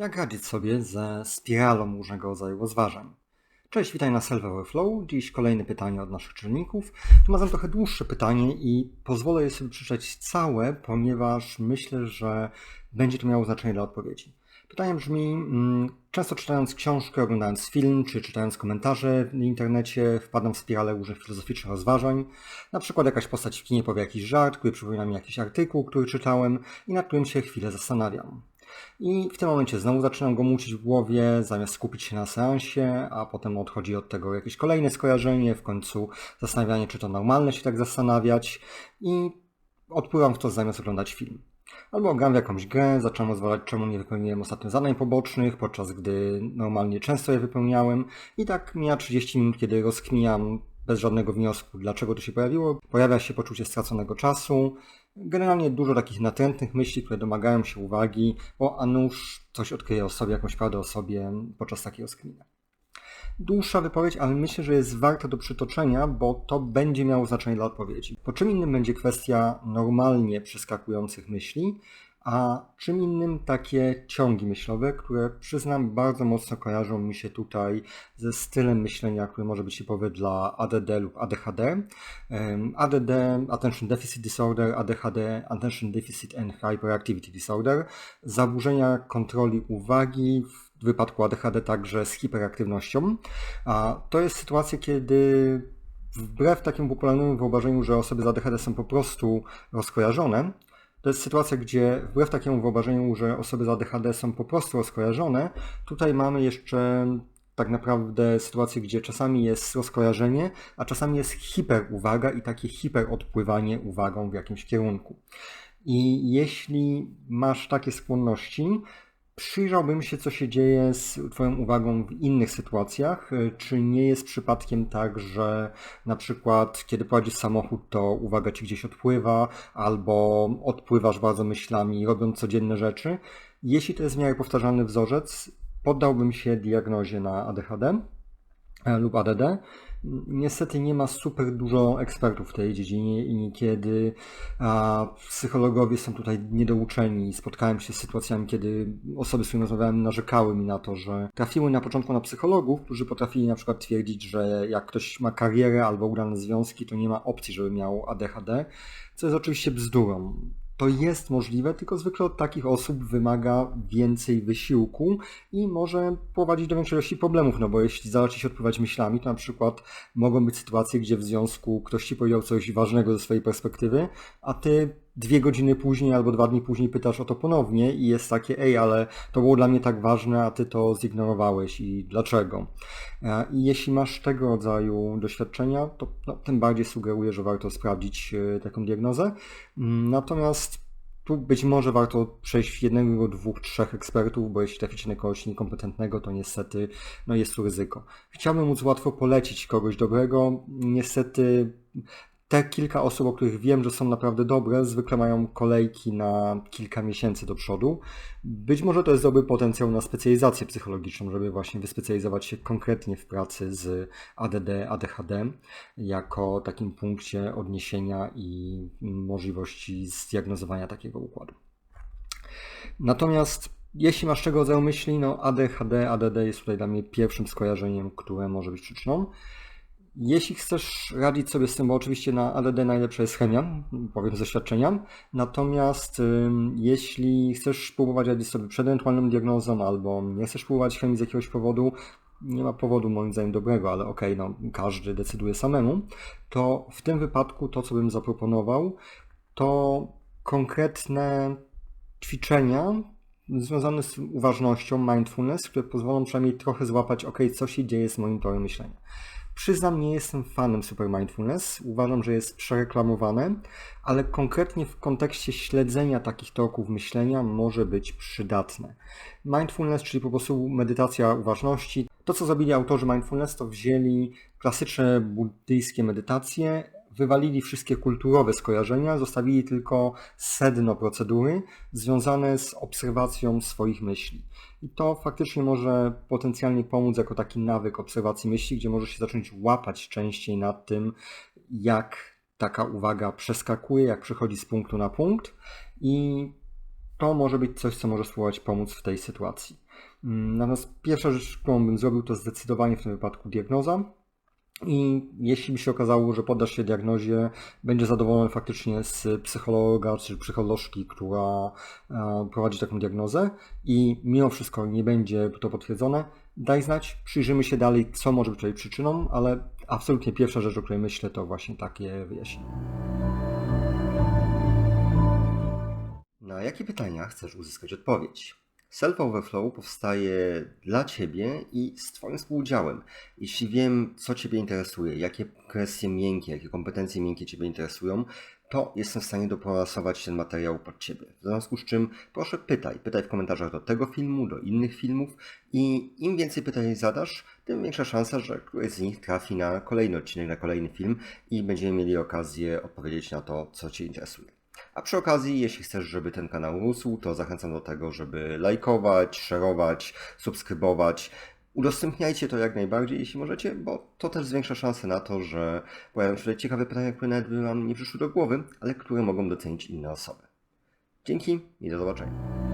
Jak radzić sobie ze spiralą różnego rodzaju rozważań? Cześć, witaj na Self Overflow. Dziś kolejne pytanie od naszych czytelników. Tu mam trochę dłuższe pytanie i pozwolę je sobie przeczytać całe, ponieważ myślę, że będzie to miało znaczenie dla odpowiedzi. Pytanie brzmi, mm, często czytając książkę, oglądając film, czy czytając komentarze w internecie, wpadam w spiralę różnych filozoficznych rozważań. Na przykład jakaś postać w kinie powie jakiś żart, który przypomina mi jakiś artykuł, który czytałem i nad którym się chwilę zastanawiam. I w tym momencie znowu zaczynam go mucić w głowie, zamiast skupić się na seansie, a potem odchodzi od tego jakieś kolejne skojarzenie, w końcu zastanawianie, czy to normalne się tak zastanawiać i odpływam w to zamiast oglądać film. Albo gram w jakąś grę, zacząłem rozwalać, czemu nie wypełniłem ostatnio zadań pobocznych, podczas gdy normalnie często je wypełniałem. I tak mija 30 minut, kiedy rozkminiam bez żadnego wniosku, dlaczego to się pojawiło. Pojawia się poczucie straconego czasu, Generalnie dużo takich natrętnych myśli, które domagają się uwagi, bo a nuż coś odkryje o sobie, jakąś prawdę o sobie podczas takiego rozkminy. Dłuższa wypowiedź, ale myślę, że jest warta do przytoczenia, bo to będzie miało znaczenie dla odpowiedzi. Po czym innym będzie kwestia normalnie przeskakujących myśli, a czym innym takie ciągi myślowe, które przyznam bardzo mocno kojarzą mi się tutaj ze stylem myślenia, który może być typowy dla ADD lub ADHD. ADD, Attention Deficit Disorder, ADHD, Attention Deficit and Hyperactivity Disorder, zaburzenia kontroli uwagi, w wypadku ADHD także z hiperaktywnością. A to jest sytuacja, kiedy wbrew takiemu popularnemu wyobrażeniu, że osoby z ADHD są po prostu rozkojarzone, to jest sytuacja, gdzie wbrew takiemu wyobrażeniu, że osoby z ADHD są po prostu rozkojarzone, tutaj mamy jeszcze tak naprawdę sytuację, gdzie czasami jest rozkojarzenie, a czasami jest hiperuwaga i takie hiperodpływanie uwagą w jakimś kierunku. I jeśli masz takie skłonności, Przyjrzałbym się, co się dzieje z Twoją uwagą w innych sytuacjach. Czy nie jest przypadkiem tak, że na przykład kiedy prowadzisz samochód, to uwaga Ci gdzieś odpływa, albo odpływasz bardzo myślami, robiąc codzienne rzeczy? Jeśli to jest w miarę powtarzalny wzorzec, poddałbym się diagnozie na ADHD e, lub ADD. Niestety nie ma super dużo ekspertów w tej dziedzinie i niekiedy psychologowie są tutaj niedouczeni. Spotkałem się z sytuacjami, kiedy osoby, z którymi rozmawiałem, narzekały mi na to, że trafiły na początku na psychologów, którzy potrafili na przykład twierdzić, że jak ktoś ma karierę albo udane związki, to nie ma opcji, żeby miał ADHD, co jest oczywiście bzdurą to jest możliwe, tylko zwykle od takich osób wymaga więcej wysiłku i może prowadzić do większej ilości problemów, no bo jeśli zacznie się odpływać myślami, to na przykład mogą być sytuacje, gdzie w związku ktoś ci powiedział coś ważnego ze swojej perspektywy, a ty dwie godziny później albo dwa dni później pytasz o to ponownie i jest takie, ej, ale to było dla mnie tak ważne, a ty to zignorowałeś i dlaczego? E, I jeśli masz tego rodzaju doświadczenia, to no, tym bardziej sugeruję, że warto sprawdzić e, taką diagnozę. Mm, natomiast tu być może warto przejść jednego, dwóch, trzech ekspertów, bo jeśli traficie na kogoś niekompetentnego, to niestety no jest tu ryzyko. Chciałbym móc łatwo polecić kogoś dobrego. Niestety te kilka osób, o których wiem, że są naprawdę dobre, zwykle mają kolejki na kilka miesięcy do przodu. Być może to jest dobry potencjał na specjalizację psychologiczną, żeby właśnie wyspecjalizować się konkretnie w pracy z ADD, ADHD, jako takim punkcie odniesienia i możliwości zdiagnozowania takiego układu. Natomiast jeśli masz czego rodzaju myśli, no ADHD, ADD jest tutaj dla mnie pierwszym skojarzeniem, które może być przyczyną. Jeśli chcesz radzić sobie z tym, bo oczywiście na ADD najlepsza jest chemia, powiem z doświadczenia, natomiast jeśli chcesz próbować radzić sobie przed ewentualną diagnozą albo nie chcesz próbować chemii z jakiegoś powodu, nie ma powodu moim zdaniem dobrego, ale okej, okay, no każdy decyduje samemu, to w tym wypadku to, co bym zaproponował, to konkretne ćwiczenia związane z uważnością, mindfulness, które pozwolą przynajmniej trochę złapać, ok, co się dzieje z moim torem myślenia. Przyznam, nie jestem fanem Super Mindfulness. Uważam, że jest przereklamowane, ale konkretnie w kontekście śledzenia takich toków myślenia może być przydatne. Mindfulness, czyli po prostu medytacja uważności. To, co zrobili autorzy mindfulness, to wzięli klasyczne buddyjskie medytacje, wywalili wszystkie kulturowe skojarzenia, zostawili tylko sedno procedury związane z obserwacją swoich myśli. I to faktycznie może potencjalnie pomóc jako taki nawyk obserwacji myśli, gdzie może się zacząć łapać częściej nad tym, jak taka uwaga przeskakuje, jak przechodzi z punktu na punkt i to może być coś, co może spróbować pomóc w tej sytuacji. Mm, Natomiast pierwsza rzecz, którą bym zrobił, to zdecydowanie w tym wypadku diagnoza. I jeśli by się okazało, że poddasz się diagnozie, będzie zadowolony faktycznie z psychologa czy psycholożki, która e, prowadzi taką diagnozę i mimo wszystko nie będzie to potwierdzone, daj znać, przyjrzymy się dalej, co może być tutaj przyczyną, ale absolutnie pierwsza rzecz, o której myślę, to właśnie takie wyjaśnienie. Na jakie pytania chcesz uzyskać odpowiedź? Self Overflow powstaje dla Ciebie i z Twoim współudziałem. Jeśli wiem, co Ciebie interesuje, jakie kwestie miękkie, jakie kompetencje miękkie Ciebie interesują, to jestem w stanie dopasować ten materiał pod Ciebie. W związku z czym proszę pytaj. Pytaj w komentarzach do tego filmu, do innych filmów i im więcej pytań zadasz, tym większa szansa, że któryś z nich trafi na kolejny odcinek, na kolejny film i będziemy mieli okazję odpowiedzieć na to, co Cię interesuje. A przy okazji, jeśli chcesz, żeby ten kanał rósł, to zachęcam do tego, żeby lajkować, szerować, subskrybować. Udostępniajcie to jak najbardziej, jeśli możecie, bo to też zwiększa szanse na to, że pojawią się ciekawe pytania, które nawet by Wam nie przyszły do głowy, ale które mogą docenić inne osoby. Dzięki i do zobaczenia.